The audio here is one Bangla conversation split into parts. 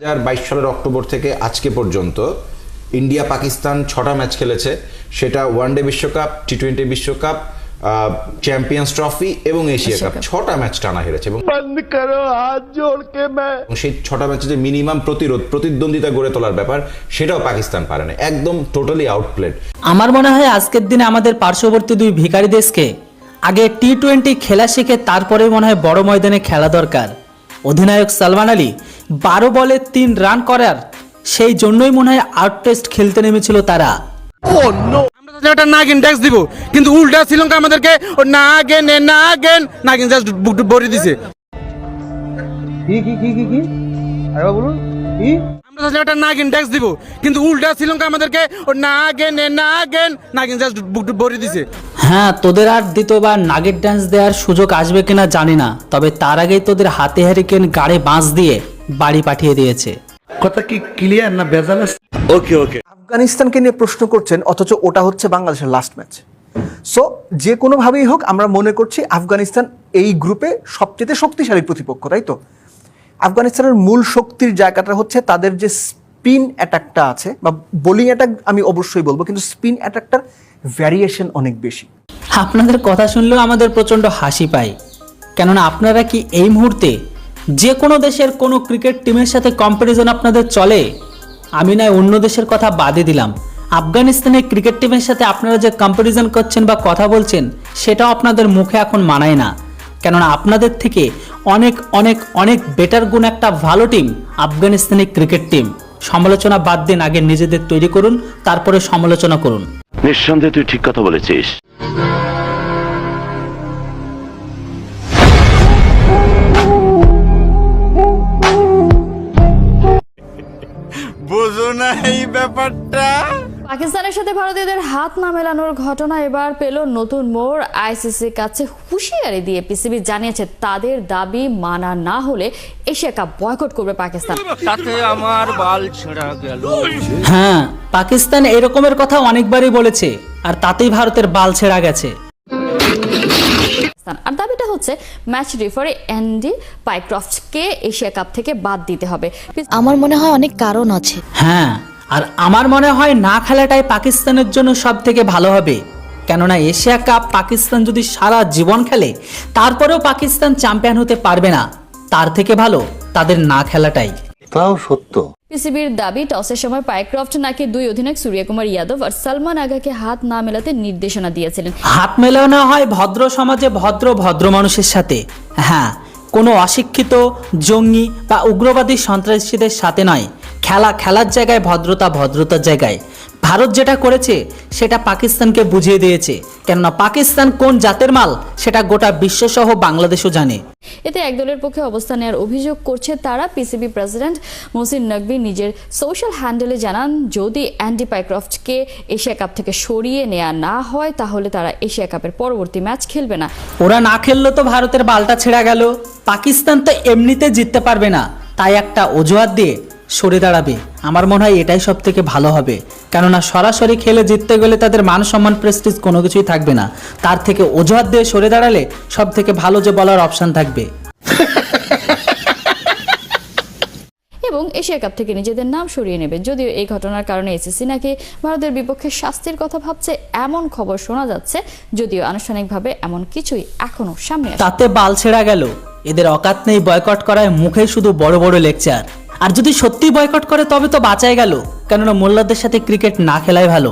হাজার বাইশ সালের অক্টোবর থেকে আজকে পর্যন্ত ইন্ডিয়া পাকিস্তান ছটা ম্যাচ খেলেছে। সেটা ওয়ানডে বিশ্বকাপ টি টোয়েন্টি বিশ্বকাপ চ্যাম্পিয়ন্স ট্রফি এবং এশিয়া কাপ। ছটা ম্যাচ টানা হেরেছে এবং সেই ছটা ম্যাচে যে মিনিমাম প্রতিরোধ প্রতিদ্বন্দ্বিতা গড়ে তোলার ব্যাপার সেটাও পাকিস্তান পারে না। একদম টোটালি আউটপ্লেড আমার মনে হয় আজকের দিনে আমাদের পার্শ্ববর্তী দুই ভিখারি দেশকে আগে টি টোয়েন্টি খেলা শিখে তারপরে মনে হয় বড় ময়দানে খেলা দরকার। অধিনায়ক সালমান আলী বারো বলে তিন রান করার সেই জন্যই মনে হয় আউট টেস্ট খেলতে নেমেছিল তারা। আমরা তো একটা নাগিন ট্যাক্স দিব কিন্তু উল্টা শ্রীলঙ্কা আমাদেরকে ও নাগেন এ নাগেন নাগিন জাস্ট ভরে দিছে। কি কি কি কি কি? আরেকবার বলুন কি? আমরা তো একটা নাগিন ট্যাক্স দিব কিন্তু উল্টা শ্রীলঙ্কা আমাদেরকে ও নাগেন এ নাগেন নাগিন জাস্ট ভরে দিছে। হ্যাঁ তোদের আর দ্বিতীয়বার নাগেট ড্যান্স দেওয়ার সুযোগ আসবে কিনা জানি না তবে তার আগেই তোদের হাতে হ্যারিকেন গাড়ে বাঁশ দিয়ে বাড়ি পাঠিয়ে দিয়েছে। কথা কি ক্লিয়ার না বেজাল ওকে আছে? আফগানিস্তানকে নিয়ে প্রশ্ন করছেন অথচ ওটা হচ্ছে বাংলাদেশের লাস্ট ম্যাচ সো যে কোনোভাবেই হোক আমরা মনে করছি আফগানিস্তান এই গ্রুপে সবচেয়ে শক্তিশালী প্রতিপক্ষ তাই তো? আফগানিস্তানের মূল শক্তির জায়গাটা হচ্ছে তাদের যে স্পিন অ্যাটাকটা আছে বা বোলিং অ্যাটাক আমি অবশ্যই বলব কিন্তু স্পিন অ্যাটাকটার ভ্যারিয়েশন অনেক বেশি। আপনাদের কথা শুনলেও আমাদের প্রচণ্ড হাসি পায়। কেননা আপনারা কি এই মুহূর্তে যে কোনো দেশের কোনো ক্রিকেট টিমের সাথে কম্প্যারিজন আপনাদের চলে? আমি নয়, অন্য দেশের কথা বাদে দিলাম। আফগানিস্তানের ক্রিকেট টিমের সাথে আপনারা যে কম্প্যারিজন করছেন বা কথা বলছেন, সেটাও আপনাদের মুখে এখন মানায় না। কেননা আপনাদের থেকে অনেক অনেক অনেক বেটার গুণ একটা ভালো টিম আফগানিস্তানের ক্রিকেট টিম সমালোচনা বাদ দিন, আগে নিজেদের তৈরি করুন, তারপরে সমালোচনা করুন। নিঃসন্দেহে তুই ঠিক কথা বলেছিস। সাথে ভারতীয়দের হাত না মেলানোর ঘটনা এবার পেল নতুন মোড়। আইসিসির কাছে হুঁশিয়ারি দিয়ে পিসিবি জানিয়েছে তাদের দাবি মানা না হলে এশিয়া কাপ বয়কট করবে পাকিস্তান। তাতে আমার বাল ছেঁড়া গেল। হ্যাঁ পাকিস্তান এরকমের কথা অনেকবারই বলেছে আর তাতেই ভারতের বাল ছেঁড়া গেছে। আর দাবিটা হচ্ছে ম্যাচ রেফারি অ্যান্ডি পাইক্রফটকে এশিয়া কাপ থেকে বাদ দিতে হবে। আমার মনে হয় অনেক কারণ আছে। হ্যাঁ আর আমার মনে হয় না খেলাটাই পাকিস্তানের জন্য সব থেকে ভালো হবে। কেননা এশিয়া কাপ পাকিস্তান যদি সারা জীবন খেলে তারপরেও পাকিস্তান চ্যাম্পিয়ন হতে পারবে না। তার থেকে ভালো তাদের না খেলাটাই। তাও সত্য। পিসিবির দাবি টসের সময় পাইক্রফট নাকি দুই অধিনায়ক সূর্যকুমার ইয়াদব আর সালমান আগাকে হাত না মেলাতে নির্দেশনা দিয়েছিলেন। হাত মেলানো হয় ভদ্র সমাজে ভদ্র ভদ্র মানুষের সাথে। হ্যাঁ কোনো অশিক্ষিত জঙ্গি বা উগ্রবাদী সন্ত্রাসীদের সাথে নয়। খেলা খেলার জায়গায় ভদ্রতা ভদ্রতার জায়গায়। ভারত যেটা করেছে সেটা পাকিস্তানকে বুঝিয়ে দিয়েছে। কেননা পাকিস্তান কোন জাতের মাল সেটা গোটা বিশ্বসহ বাংলাদেশও জানে। এতে একদলের পক্ষে অবস্থান নেওয়ার অভিযোগ করছে তারা। পিসিবি প্রেসিডেন্ট মোসিন নকভি নিজের সোশ্যাল হ্যান্ডেলে জানান যদি অ্যান্ডি পাইক্রফটকে এশিয়া কাপ থেকে সরিয়ে নেওয়া না হয় তাহলে তারা এশিয়া কাপের পরবর্তী ম্যাচ খেলবে না। ওরা না খেললে তো ভারতের বালটা ছেড়া গেল। পাকিস্তান তো এমনিতে জিততে পারবে না। তাই একটা অজুহাত দিয়ে সরে দাঁড়াবে। আমার মনে হয় এটাই সব থেকে ভালো হবে। কেননা সরাসরি খেলে জিততে গেলে তাদের মান সম্মান প্রেস্টিজ কোনো কিছুই থাকবে না। তার থেকে অজুহাত দিয়ে সরে দাঁড়ালে সব থেকে ভালো যে বলার অপশন থাকবে। এবং এশিয়া কাপ থেকে নিজেদের নাম সরিয়ে নেবে যদিও এই ঘটনার কারণে এসএসসি নাকি ভারতের বিপক্ষে শাস্তির কথা ভাবছে এমন খবর শোনা যাচ্ছে যদিও আনুষ্ঠানিকভাবে এমন কিছুই এখনও সামনে তাতে বাল ছেড়া গেল। এদের অকাত নেই বয়কট করায় মুখে শুধু বড় বড় লেকচার। আর যদি সত্যি বয়কট করে, তবে তো বাঁচাই গেল। কেননা মোল্লাদের সাথে ক্রিকেট না খেলাই ভালো।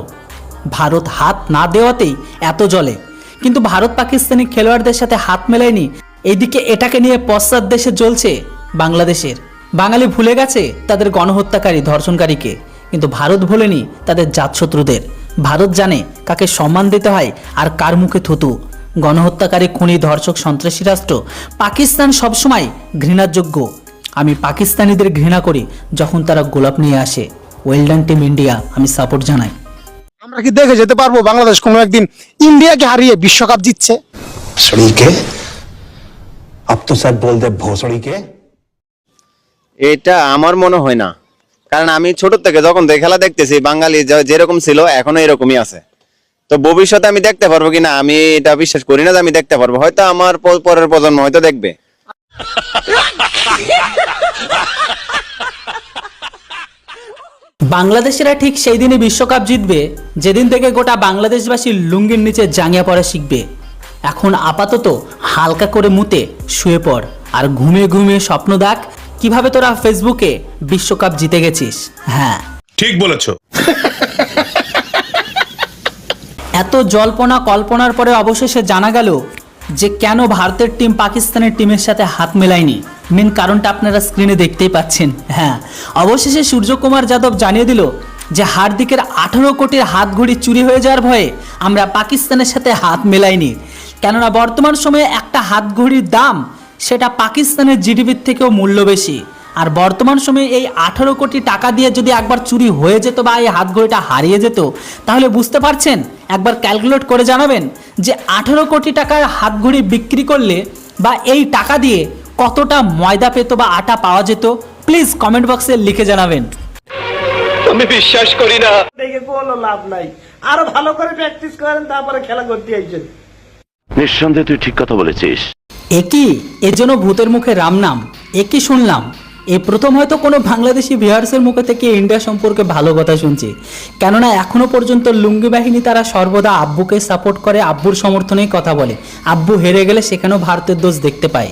ভারত হাত না দেওয়াতেই এত জলে কিন্তু ভারত পাকিস্তানি খেলোয়াড়দের সাথে হাত মেলায়নি এইদিকে এটাকে নিয়ে পশ্চাৎ দেশে জ্বলছে বাংলাদেশের। বাঙালি ভুলে গেছে তাদের গণহত্যাকারী, ধর্ষণকারীকে। কিন্তু ভারত ভোলেনি তাদের জাতশত্রুদের। ভারত জানে কাকে সম্মান দিতে হয় আর কার মুখে থুতু। গণহত্যাকারী, খুনি, ধর্ষক, সন্ত্রাসী রাষ্ট্র পাকিস্তান সবসময় ঘৃণার যোগ্য আমি পাকিস্তানিদের ঘৃণা করি যখন তারা গোলাপ নিয়ে আসে। ওয়েলডান টিম ইন্ডিয়া আমি সাপোর্ট জানাই। আমরা কি দেখে যেতে পারব বাংলাদেশ কোনো একদিন ইন্ডিয়াকে হারিয়ে বিশ্বকাপ জিতছে? এটা আমার মনে হয় না। কারণ আমি ছোট থেকে যখন খেলা দেখতেছি বাঙালি যেরকম ছিল এখনও এরকমই আছে। তো ভবিষ্যতে আমি দেখতে পারব কিনা আমি এটা বিশ্বাস করি না যে আমি দেখতে পারব। হয়তো আমার পরের প্রজন্ম হয়তো দেখবে। বাংলাদেশিরা ঠিক সেই দিনই বিশ্বকাপ জিতবে যেদিন থেকে গোটা বাংলাদেশবাসী লুঙ্গির নিচে জাঙ্গিয়া পড়া শিখবে। এখন আপাতত হালকা করে মুতে শুয়ে পড় আর ঘুমিয়ে ঘুমিয়ে স্বপ্ন দেখ কীভাবে তোরা ফেসবুকে বিশ্বকাপ জিতে গেছিস। হ্যাঁ। ঠিক বলেছ। এত জল্পনা কল্পনার পরে অবশেষে জানা গেল যে কেন ভারতের টিম পাকিস্তানের টিমের সাথে হাত মেলায়নি। মেন কারণটা আপনারা স্ক্রিনে দেখতেই পাচ্ছেন। হ্যাঁ অবশেষে সূর্যকুমার যাদব জানিয়ে দিল যে হার্দিকের আঠারো কোটির হাত ঘড়ি চুরি হয়ে যাওয়ার ভয়ে আমরা পাকিস্তানের সাথে হাত মেলাইনি। কেননা বর্তমান সময়ে একটা হাত ঘড়ির দাম সেটা পাকিস্তানের জিডিপির থেকেও মূল্য বেশি। আর বর্তমান সময়ে এই আঠারো কোটি টাকা দিয়ে যদি একবার চুরি হয়ে যেত বা এই হাত ঘড়িটা হারিয়ে যেত, তাহলে বুঝতে পারছেন? একবার ক্যালকুলেট করে জানাবেন যে আঠারো কোটি টাকার হাত ঘড়ি বিক্রি করলে বা এই টাকা দিয়ে কতটা ময়দা পেত বা আটা পাওয়া যেত প্লিজ কমেন্ট বক্সে লিখে জানাবেন। আমি বিশ্বাস করি না। দেখে কোনো লাভ নাই। আরও ভালো করে প্র্যাকটিস করেন তারপরে খেলা করতে আইছেন। নিঃসন্দেহে তুই ঠিক কথা বলেছিস। একই এজন্য ভূতের মুখে রাম নাম একই শুনলাম। এই প্রথম হয়তো কোনো বাংলাদেশি ভিউয়ার্সের মুখে থেকে ইন্ডিয়া সম্পর্কে ভালো কথা শুনছি। কেননা এখনও পর্যন্ত লুঙ্গি বাহিনী তারা সর্বদা আব্বুকে সাপোর্ট করে আব্বুর সমর্থনেই কথা বলে। আব্বু হেরে গেলে সেখানেও ভারতের দোষ দেখতে পায়।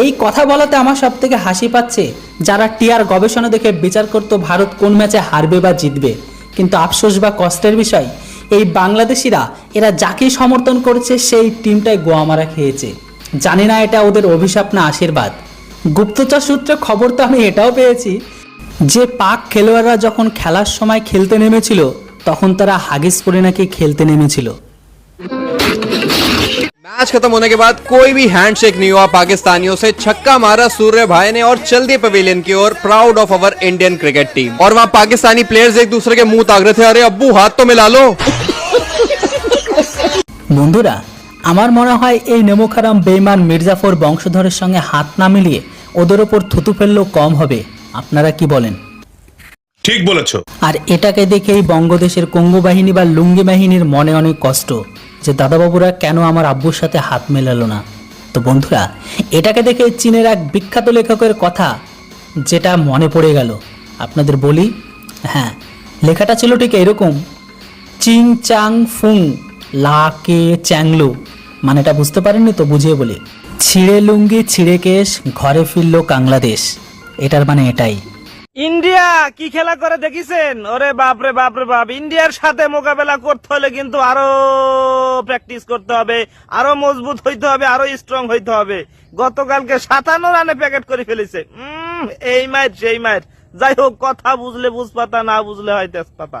এই কথা বলাতে আমার সব থেকে হাসি পাচ্ছে, যারা টিয়ার গবেষণা দেখে বিচার করতো ভারত কোন ম্যাচে হারবে বা জিতবে। কিন্তু আফসোস বা কষ্টের বিষয়, এই বাংলাদেশিরা, এরা যাকেই সমর্থন করেছে সেই টিমটাই গোয়া মারা খেয়েছে। জানি না এটা ওদের অভিশাপ না আশীর্বাদ। গুপ্তচর সূত্রে খবর তো আমি এটাও পেয়েছি, যে পাক খেলোয়াড়রা যখন খেলার সময় খেলতে নেমেছিল, তখন তারা হাগিস পরে নাকি খেলতে নেমেছিল। मैच खत्म होने के बाद कोई भी हैंडशेक नहीं हुआ पाकिस्तानियों से छक्का मारा सूर्य भाई ने और चल दिए पवेलियन की ओर proud of our Indian cricket team और वहां पाकिस्तानी प्लेयर्स एक दूसरे के मुंह ताक रहे थे अरे अब्बू हाथ तो मिला लो বন্ধুরা আমার মনে হয় এই নেমোখারাম বেইমান মির্জাফর বংশধরের সঙ্গে হাত না মিলিয়ে ওদের ওপর থুতু ফেললেও কম হবে আপনারা কি বলেন ঠিক বলেছো আর এটাকে দেখেই বঙ্গদেশের কঙ্গো বাহিনী বা লুঙ্গি বাহিনীর মনে অনেক কষ্ট যে দাদাবাবুরা কেন আমার আব্বুর সাথে হাত মেলালো না? তো বন্ধুরা, এটাকে দেখে চীনের এক বিখ্যাত লেখকের কথা যেটা মনে পড়ে গেল। আপনাদের বলি? হ্যাঁ লেখাটা ছিল ঠিক এরকম। চিং চাং ফুং, লা কে চ্যাংলু মানেটা বুঝতে পারেননি তো বুঝিয়ে বলি। ছিঁড়ে লুঙ্গি, ছিঁড়ে কেশ, ঘরে ফিরল বাংলাদেশ এটার মানে এটাই। ইন্ডিয়া কি খেলা করে দেখিছেন? ওরে বাপরে বাপরে বাপ ইন্ডিয়ার সাথে মোকাবেলা করতে হলে কিন্তু আরও প্র্যাকটিস করতে হবে আরও মজবুত হইতে হবে আরও স্ট্রং হইতে হবে। গতকালকে সাতান্ন রানে প্যাকেট করে ফেলেছে। উম, এই ম্যাচ সেই ম্যাচ যাই হোক কথা বুঝলে বুঝ পাতা না বুঝলে হয় তেজপাতা।